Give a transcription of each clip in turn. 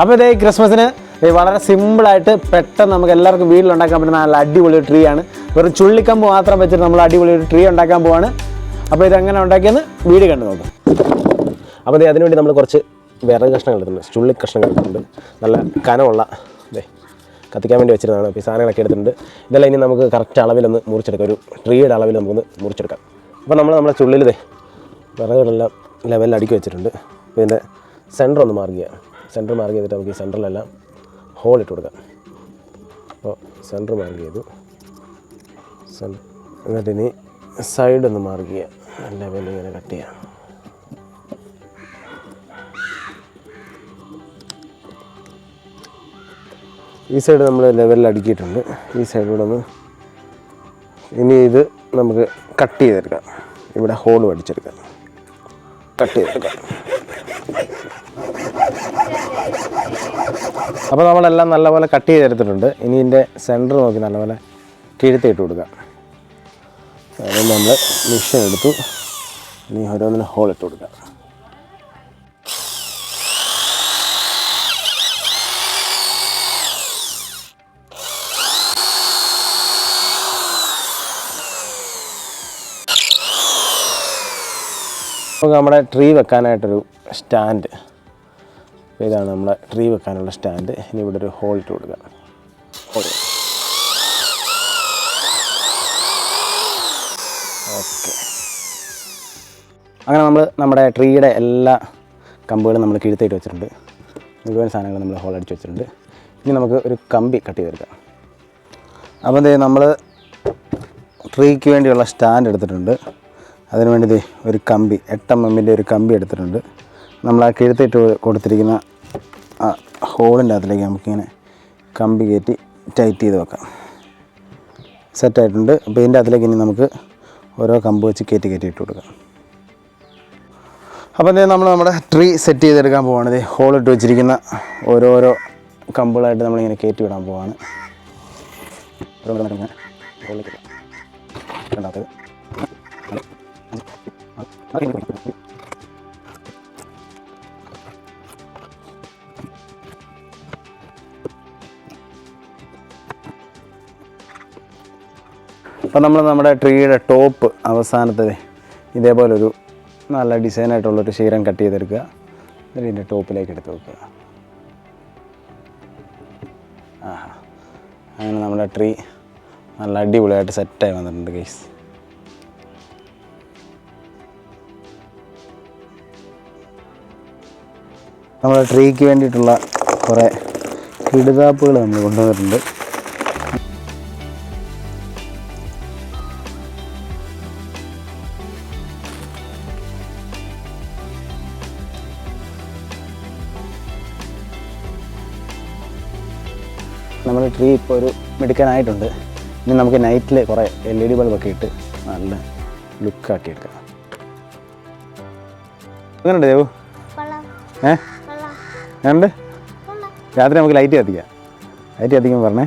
അപ്പോൾ ഇതേ ക്രിസ്മസിന് വളരെ സിമ്പിളായിട്ട് പെട്ടെന്ന് നമുക്ക് എല്ലാവർക്കും വീട്ടിലുണ്ടാക്കാൻ പറ്റുന്ന നല്ല അടിപൊളി ട്രീ ആണ്. വെറും ചുള്ളിക്കമ്പ് മാത്രം വെച്ചിട്ട് നമ്മൾ അടിപൊളി ഒരു ട്രീ ഉണ്ടാക്കാൻ പോവാണ്. അപ്പോൾ ഇതെങ്ങനെ ഉണ്ടാക്കിയെന്ന് വീട് കണ്ടു നോക്കാം. അപ്പോൾ ഇതേ അതിനുവേണ്ടി നമ്മൾ കുറച്ച് വിറക് കഷ്ണങ്ങൾ എടുത്തിട്ടുണ്ട്. ചുള്ളി കഷ്ണങ്ങൾ എടുത്തിട്ടുണ്ട്. നല്ല കനമുള്ള ദേ കത്തിക്കാൻ വേണ്ടി വെച്ചിരുന്നതാണ്. അപ്പോൾ ഈ സാധനങ്ങളൊക്കെ എടുത്തിട്ടുണ്ട്. ഇതെല്ലാം ഇനി നമുക്ക് കറക്റ്റ് അളവിലൊന്ന് മുറിച്ചെടുക്കാം. ഒരു ട്രീയുടെ അളവിൽ നമുക്കൊന്ന് മുറിച്ചെടുക്കാം. അപ്പോൾ നമ്മൾ നമ്മുടെ ചുള്ളിൽ വിറകുകളെല്ലാം ലെവലിൽ അടുക്കി വെച്ചിട്ടുണ്ട്. അപ്പോൾ ഇതിന്റെ സെന്റർ ഒന്ന് മാർക്ക് ചെയ്യാം സെന്റർ മാർക്ക് ചെയ്തിട്ട് നമുക്ക് ഈ സെന്ററിലെല്ലാം ഹോൾ ഇട്ട് കൊടുക്കാം. അപ്പോൾ സെന്റർ മാർക്ക് ചെയ്തു. എന്നിട്ട് ഇനി സൈഡ് ഒന്ന് മാർക്ക് ചെയ്യാം. നല്ല ലെവലിൽ ഇങ്ങനെ കട്ട് ചെയ്യാം. ഈ സൈഡ് നമ്മൾ ലെവലിൽ അടുക്കിയിട്ടുണ്ട്. ഈ സൈഡിലൂടെ ഒന്ന് ഇനി ഇത് നമുക്ക് കട്ട് ചെയ്തെടുക്കാം. ഇവിടെ ഹോൾ അടിച്ചെടുക്കാം കട്ട് ചെയ്തെടുക്കാം. അപ്പോൾ നമ്മളെല്ലാം നല്ലപോലെ കട്ട് ചെയ്തെടുത്തിട്ടുണ്ട്. ഇനി ഇതിന്റെ സെന്റർ നോക്കി നല്ലപോലെ കിഴുത്തിട്ട് കൊടുക്കുക അതായത് നമ്മൾ മിഷൻ എടുത്തു. ഇനി ഓരോന്നിനും ഹോൾ ഇട്ട് കൊടുക്കുക നമുക്ക് നമ്മുടെ ട്രീ വെക്കാനായിട്ടൊരു സ്റ്റാൻഡ് അപ്പോൾ ഇതാണ് നമ്മുടെ ട്രീ വെക്കാനുള്ള സ്റ്റാൻഡ് ഇനി ഇവിടെ ഒരു ഹോൾ ഇട്ട് കൊടുക്കാം. ഓക്കെ ഓക്കെ അങ്ങനെ നമ്മൾ നമ്മുടെ ട്രീയുടെ എല്ലാ കമ്പുകളും നമ്മൾ കിഴുത്തേറ്റ് വെച്ചിട്ടുണ്ട്. മുഴുവൻ സാധനങ്ങൾ നമ്മൾ ഹോൾ അടിച്ച് വെച്ചിട്ടുണ്ട്. ഇനി നമുക്ക് ഒരു കമ്പി കട്ട് ചെയ്തെടുക്കാം. അപ്പോൾ ദേ നമ്മൾ ട്രീക്ക് വേണ്ടിയുള്ള സ്റ്റാൻഡ് എടുത്തിട്ടുണ്ട്. അതിനുവേണ്ടി ദേ ഒരു കമ്പി എട്ട് എം എമ്മിന്റെ ഒരു കമ്പി എടുത്തിട്ടുണ്ട്. നമ്മൾ ആ കിഴുത്തിട്ട് കൊടുത്തിരിക്കുന്ന ആ ഹോളിന്റെ അകത്തിലേക്ക് നമുക്കിങ്ങനെ കമ്പി കയറ്റി ടൈറ്റ് ചെയ്ത് വെക്കാം. സെറ്റായിട്ടുണ്ട് അപ്പോൾ ഇതിന്റെ അകത്തിലേക്ക് ഇനി നമുക്ക് ഓരോ കമ്പ് വെച്ച് കയറ്റി കയറ്റി ഇട്ട് കൊടുക്കാം. അപ്പോൾ ഇതേ നമ്മൾ നമ്മുടെ ട്രീ സെറ്റ് ചെയ്തെടുക്കാൻ പോവാണ്. ദേ ഹോളിട്ട് വെച്ചിരിക്കുന്ന ഓരോരോ കമ്പുകളായിട്ട് നമ്മളിങ്ങനെ കയറ്റി വിടാൻ പോവാണ്. ഹോളിലേക്ക്. രണ്ടാമത്തേത്. അപ്പം നമ്മൾ നമ്മുടെ ട്രീയുടെ ടോപ്പ് അവസാനത്തെ ഇതേപോലൊരു നല്ല ഡിസൈനായിട്ടുള്ളൊരു ശീരം കട്ട് ചെയ്തെടുക്കുക. എന്നിട്ട് ഇതിന്റെ ടോപ്പിലേക്ക് എടുത്ത് വെക്കുക. ആഹാ. അങ്ങനെ നമ്മുടെ ട്രീ നല്ല അടിപൊളിയായിട്ട് സെറ്റായി വന്നിട്ടുണ്ട് ഗൈസ് നമ്മുടെ ട്രീക്ക് വേണ്ടിയിട്ടുള്ള കുറേ കിടുതാപ്പുകൾ നമ്മൾ കൊണ്ടുവന്നിട്ടുണ്ട്. നമ്മുടെ ട്രീ ഇപ്പോൾ ഒരു മിടുക്കനായിട്ടുണ്ട്. ഇനി നമുക്ക് നൈറ്റിൽ കുറേ എൽ ഇ ഡി ബൾബൊക്കെ ഇട്ട് നല്ല ലുക്കാക്കി എടുക്കാം എങ്ങനെയുണ്ട് ദേവു? ഏ? എങ്ങനെയുണ്ട് രാത്രി നമുക്ക് ലൈറ്റ് കത്തിക്കാം. ലൈറ്റ് കത്തിക്കുമ്പോൾ പറഞ്ഞേ.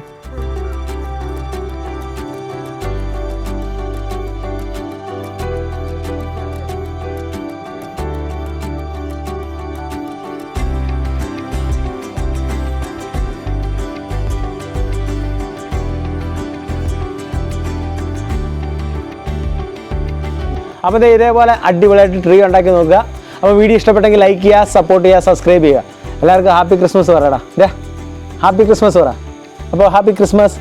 അപ്പോൾ ദേ ഇതേപോലെ അടിപൊളിയായിട്ട് ട്രീ ഉണ്ടാക്കി നോക്കുക. അപ്പോൾ വീഡിയോ ഇഷ്ടപ്പെട്ടെങ്കിൽ ലൈക്ക് ചെയ്യുക സപ്പോർട്ട് ചെയ്യുക സബ്സ്ക്രൈബ് ചെയ്യുക. എല്ലാവർക്കും ഹാപ്പി ക്രിസ്മസ് പറയടാ. ദേ ഹാപ്പി ക്രിസ്മസ് പറ. അപ്പോൾ ഹാപ്പി ക്രിസ്മസ്